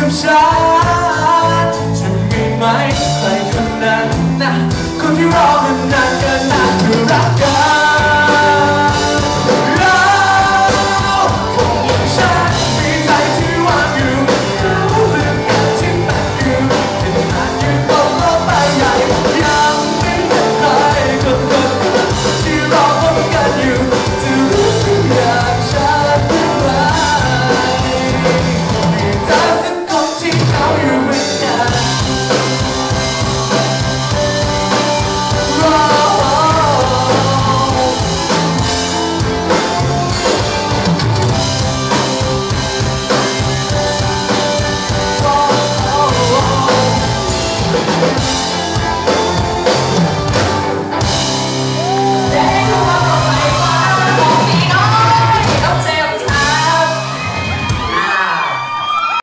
ับฉันจะมีไหมใครคนนั้นนะคนที่รอ